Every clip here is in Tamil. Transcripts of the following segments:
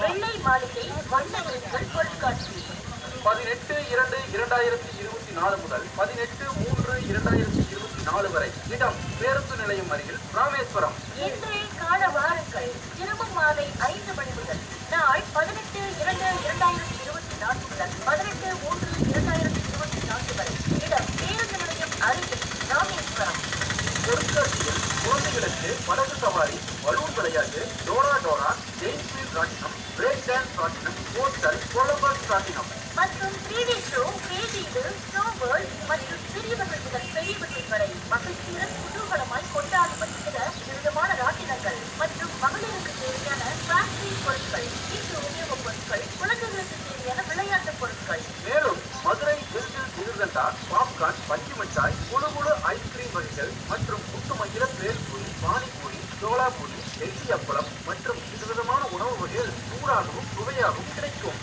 வெள்ளை மாளிகை வண்ண மீன்கள் பொருட்காட்சி. பதினெட்டு இரண்டு இரண்டாயிரத்தி இருபத்தி நாலு முதல் பதினெட்டு மூன்று இரண்டாயிரத்தி இருபத்தி நாலு வரை இடம் பேருந்து நிலையம் அருகில் ராமேஸ்வரம். இன்றே காண வாருங்கள். தினமும் மாலை ஐந்து மணி முதல் நாள் பதினெட்டு இரண்டு இரண்டாயிரத்தி இருபத்தி நான்கு முதல் பதினெட்டு மூன்று இரண்டாயிரத்தி இருபத்தி நான்கு வரை இடம் பேருந்து நிலையம் அருகில் ராமேஸ்வரம். பொருட்காட்சியில் குழந்தைகளுக்கு படகு சவாரி பலூன் விளையாட்டு டோரா டோரா ஜெயின் ராட்டினம் பிரேக் டான்ஸ் ராட்டினம் போஸ்டல் கொலம்பஸ் ராட்டினம் மற்றும் த்ரீ டி ஷோ பேஜீடு ஸ்னோ மற்றும் சிறியவர்கள் முதல் பெரியவர்கள் வரை மகிழ்ச்சியுடன் குதூகலமாய் கொண்டாடி வருகிற விதமான ராட்டினங்கள் மற்றும் மகளிருக்கு தேவையான ஃபேக்டரி பொருட்கள் வீட்டு உபயோகப் பொருட்கள் குழந்தைகளுக்கு தேவையான விளையாட்டு பொருட்கள். மேலும் மதுரை டிஜிட்டல் ஜிகிர்தண்டா பாப்கார்ன் பஞ்சு மிட்டாய் குழு குழு ஐஸ்கிரீம் வகைகள் மற்றும் முத்துமயில பேல்பூரி பானிபூரி சோளாபூரி டெல்லி அப்பளம் மற்றும் விதவிதமான உணவு வகைகள் சூடாகவும் சுவையாகவும் கிடைக்கும்.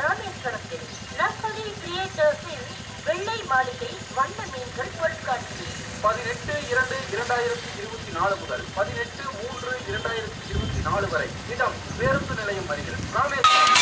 ராமேஸ்வரத்தில் நர்சரி கிரியேட்டர்ஸின் வெள்ளை மாளிகை வண்ண மீன்கள் பொருட்காட்சி பதினெட்டு இரண்டு இரண்டாயிரத்தி இருபத்தி நாலு முதல் பதினெட்டு மூன்று இரண்டாயிரத்தி இருபத்தி நாலு வரை இடம் பேருந்து நிலையம் வருகிறது. ராமேஸ்வரம்.